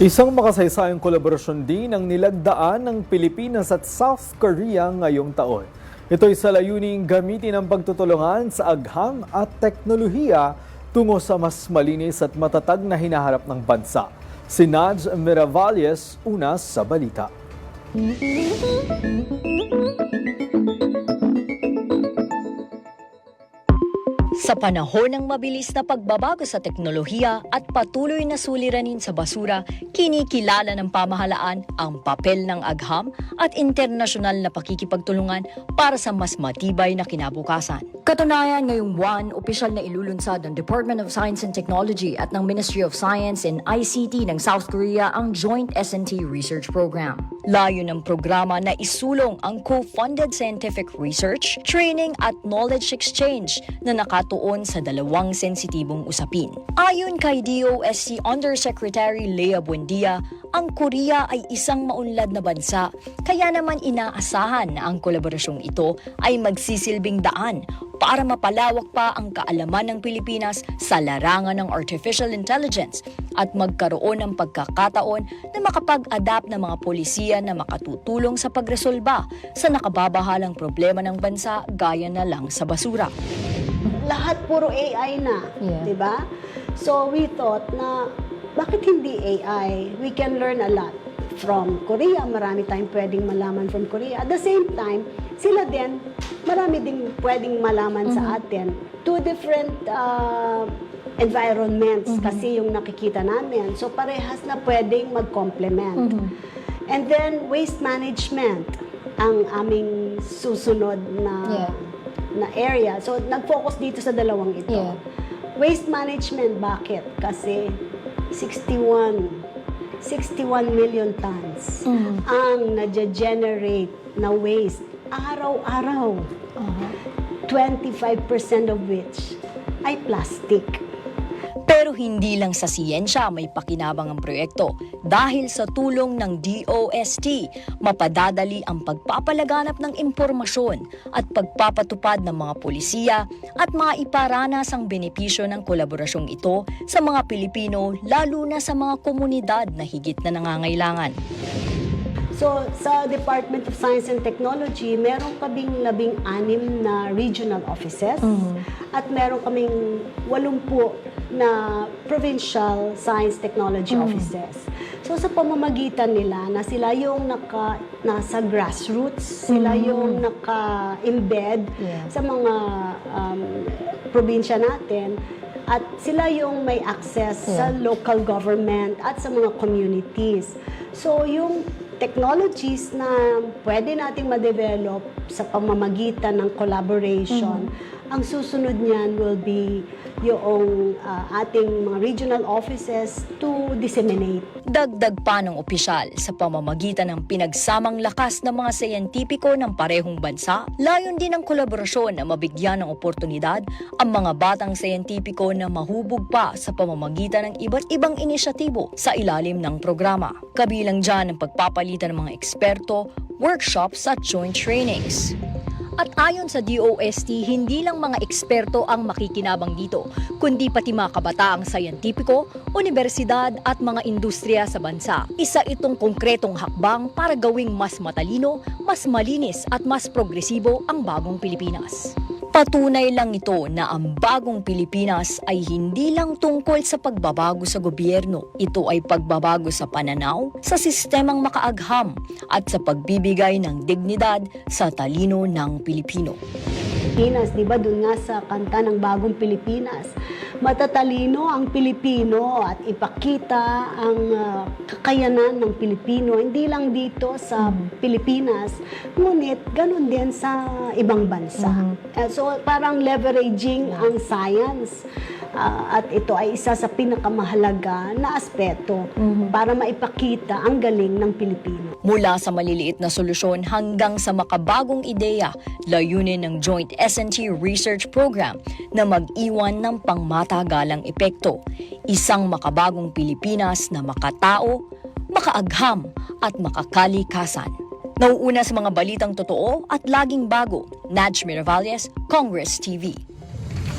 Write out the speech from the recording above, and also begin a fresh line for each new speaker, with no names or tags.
Isang makasaysayang kolaborasyon din ang nilagdaan ng Pilipinas at South Korea ngayong taon. Ito'y sa layuning gamitin ang pagtutulungan sa agham at teknolohiya tungo sa mas malinis at matatag na hinaharap ng bansa. Si Naj Miravalles, una sa balita.
Sa panahon ng mabilis na pagbabago sa teknolohiya at patuloy na suliranin sa basura, kinikilala ng pamahalaan ang papel ng agham at internasyonal na pakikipagtulungan para sa mas matibay na kinabukasan. Katunayan, ngayong buwan, opisyal na ilulunsad ng Department of Science and Technology at ng Ministry of Science and ICT ng South Korea ang Joint S&T Research Program. Layo ng programa na isulong ang co-funded scientific research, training at knowledge exchange na nakatuon sa dalawang sensitibong usapin. Ayon kay DOST Undersecretary Lea Buendia, ang Korea ay isang maunlad na bansa, kaya naman inaasahan na ang kolaborasyong ito ay magsisilbing daan para mapalawak pa ang kaalaman ng Pilipinas sa larangan ng artificial intelligence at magkaroon ng pagkakataon na makapag-adapt ng mga polisiya na makatutulong sa pagresolba sa nakababahalang problema ng bansa gaya na lang sa basura.
lahat puro AI na,
Yeah.
'di ba? So we thought na bakit hindi AI? We can learn a lot from Korea. Marami tayong pwedeng malaman from Korea. At the same time, sila din, marami ding pwedeng malaman sa atin. Two different uh, environments kasi yung nakikita namin. So parehas na pwedeng mag-complement. And then waste management ang aming susunod na
Yeah.
na area. So, nag-focus dito sa dalawang ito.
Yeah.
Waste management, bakit? Kasi 61, 61 million tons
Mm.
ang nadya-generate na waste araw-araw.
Uh-huh.
25% of which ay plastic.
Hindi lang sa siyensya may pakinabang ang proyekto. Dahil sa tulong ng DOST, mapadadali ang pagpapalaganap ng impormasyon at pagpapatupad ng mga polisiya at maiparanas ang benepisyo ng kolaborasyong ito sa mga Pilipino lalo na sa mga komunidad na higit na nangangailangan.
So, sa Department of Science and Technology, meron kaming labing anim na regional offices at meron kaming walumpu na provincial science technology offices. So, sa pamamagitan nila na sila yung naka, nasa grassroots, sila yung naka-embed
Yeah.
sa mga um, probinsya natin, at sila yung may access sa
Yeah.
local government at sa mga communities. So, yung technologies na pwede nating ma-develop sa pamamagitan ng collaboration, ang susunod niyan will be yung ah, ating mga regional offices to disseminate
Dagdag pa ng opisyal sa pamamagitan ng pinagsamang lakas ng mga siyentipiko ng parehong bansa, layon din ang kolaborasyon na mabigyan ng oportunidad ang mga batang siyentipiko na mahubog pa sa pamamagitan ng iba't ibang inisyatibo sa ilalim ng programa. Kabilang dyan ang pagpapalitan ng mga eksperto, workshops at joint trainings. At ayon sa DOST, hindi lang mga eksperto ang makikinabang dito, kundi pati mga kabataang sayantipiko, universidad at mga industriya sa bansa. Isa itong konkretong hakbang para gawing mas matalino, mas malinis at mas progresibo ang bagong Pilipinas. Patunay lang ito na ang bagong Pilipinas ay hindi lang tungkol sa pagbabago sa gobyerno. Ito ay pagbabago sa pananaw, sa sistemang makaagham at sa pagbibigay ng dignidad sa talino ng Pilipino.
Pilipinas, di ba? Doon nga sa kanta ng Bagong Pilipinas. Matatalino ang Pilipino at ipakita ang ah, kakayanan ng Pilipino, hindi lang dito sa Pilipinas, ngunit ganun din sa ibang bansa. Eh, so parang leveraging ang science ah, at ito ay isa sa pinakamahalaga na aspeto para maipakita ang galing ng Pilipino.
Mula sa maliliit na solusyon hanggang sa makabagong ideya, layunin ng Joint S&T Research Program na mag-iwan ng pangmatagalang epekto. Isang makabagong Pilipinas na makatao, makaagham at makakalikasan. Nauuna sa mga balitang totoo at laging bago, Naj Miravalles, Congress TV.